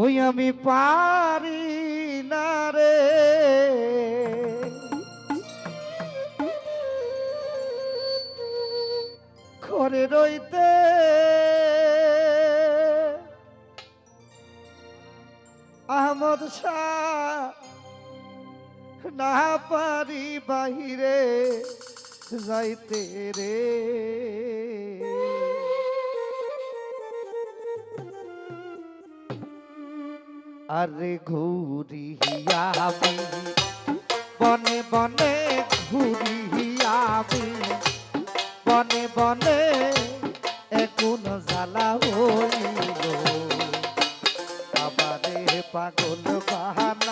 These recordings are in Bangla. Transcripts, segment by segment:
ওই আমি পারি না রে। ঘরে রইতে আহমদ শাহ না পারি বাহিরে যাইতে রে। আরে ঘুরিয়াবি বনে বনে ঘুরিয়াবি বনে বনে এখন জ্বালা হইল। আবার পাগল বাহানায়া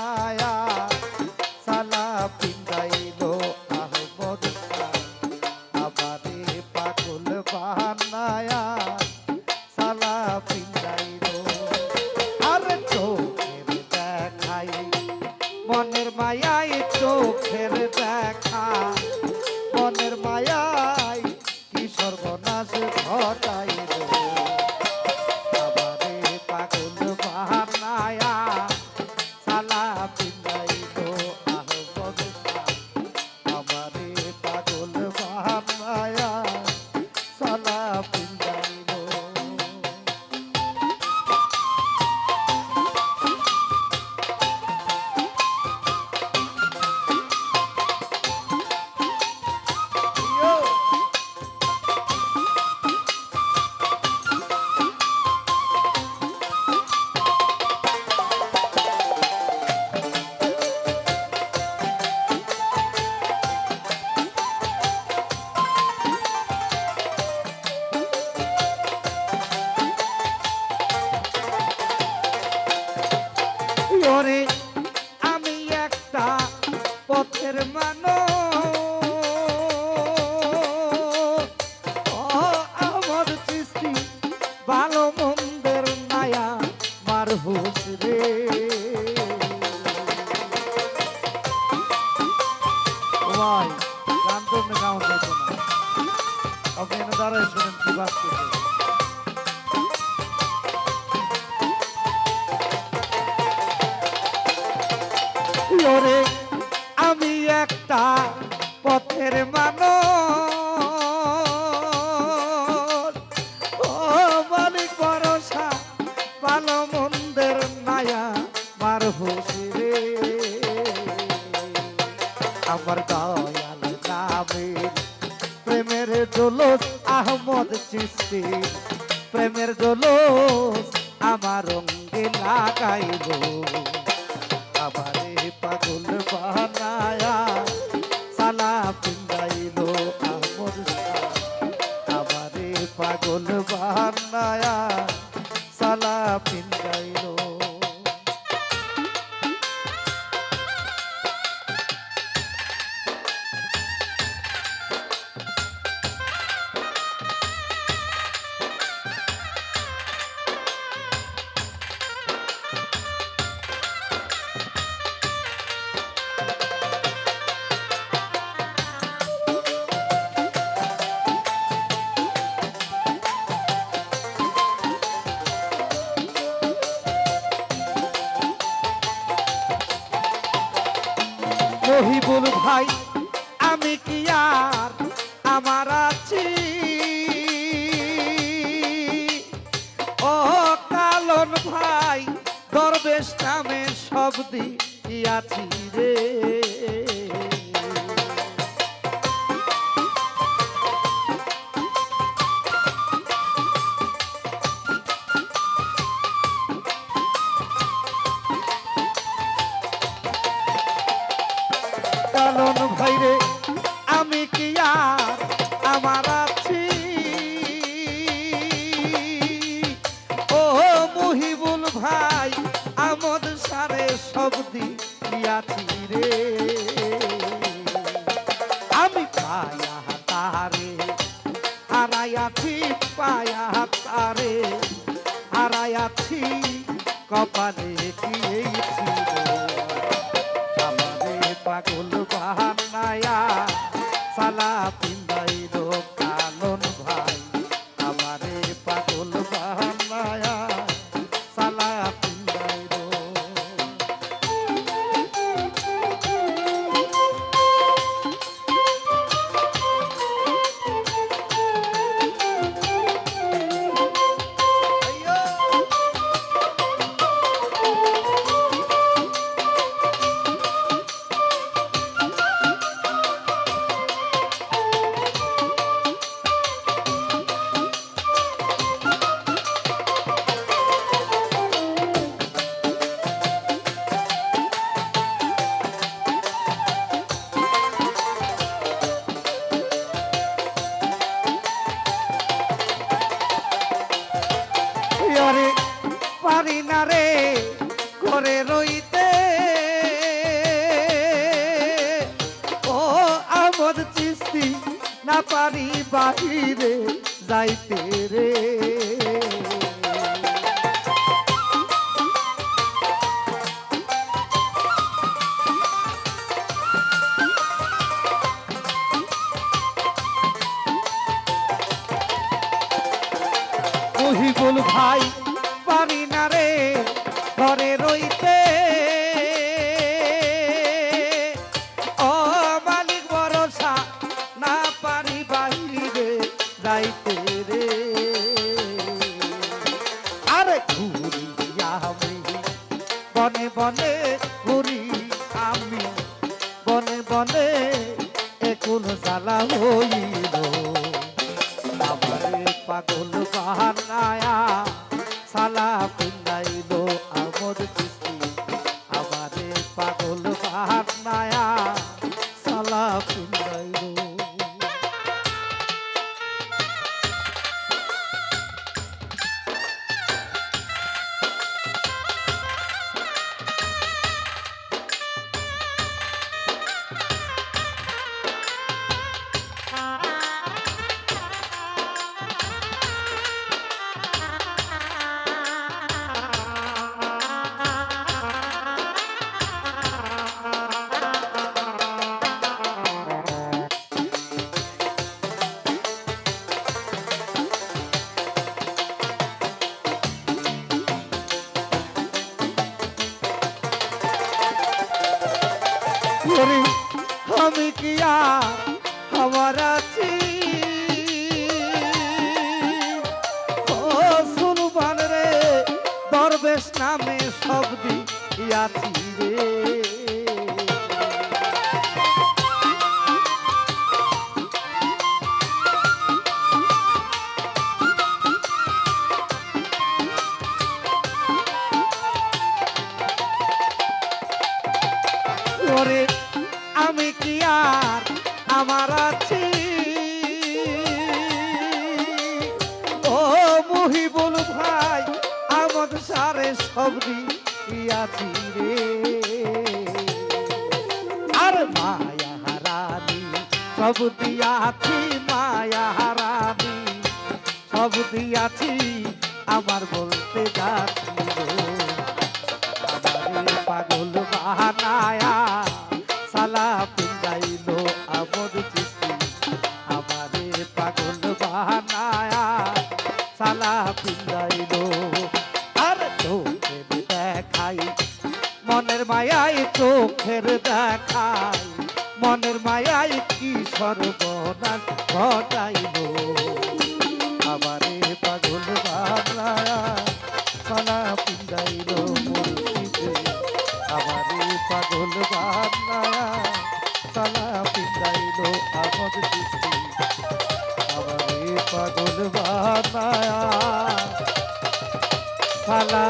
মনের মায়াই ওরে একটা পথের মানুষ। ও নায়া মার আমার দয়াল নামের প্রেমের জোলস আহমদ চিস্তি প্রেমের জোলস আমার অঙ্গে লাগাইব। আমারে পাগল বানায়া সালা পিন্দাইল আমর। আমারে পাগল বানায়া সালা পিন্দাইল মহিবুল ভাই, আমি কি আর আমার আছি? ও কালন ভাই, দরবেশ নামে সব দিয়াছি রে? তারে হারাইয়াছি পায়া তারে হারাইয়াছি কপালে গিয়েছি পারি বাহিরে যাইতে রে। যাইতে রে। আরে ঘুরি আমি, বনে বনে ঘুরি আমি, বনে বনে এখন জ্বালা হইল। আমার পাগল বাহানায়া সালা করি। আমি কি আর আমার আছি? ও সুলবান রে দরবেশ নামে শব্দি আছি রে। সবরি আছি রে। আর মায়া হারানি সব দিয়াছি মায়া হারানি সব দিয়াছি আমার বলতে যাচ্ছি পাগল বাহানায়া সালা পিন্দাইলো আমারে মনের মায়াই চোখের দেখাই মনের মায়াই কি সর্বনাশ ঘটাইলো? আমারে পাগল বাহানায়া সালা পিন্দাইলো আমারে পাগল বানায়া সালা পিন্দাইলো আমদ দিস্তি আমারে পাগল বানায়া সালা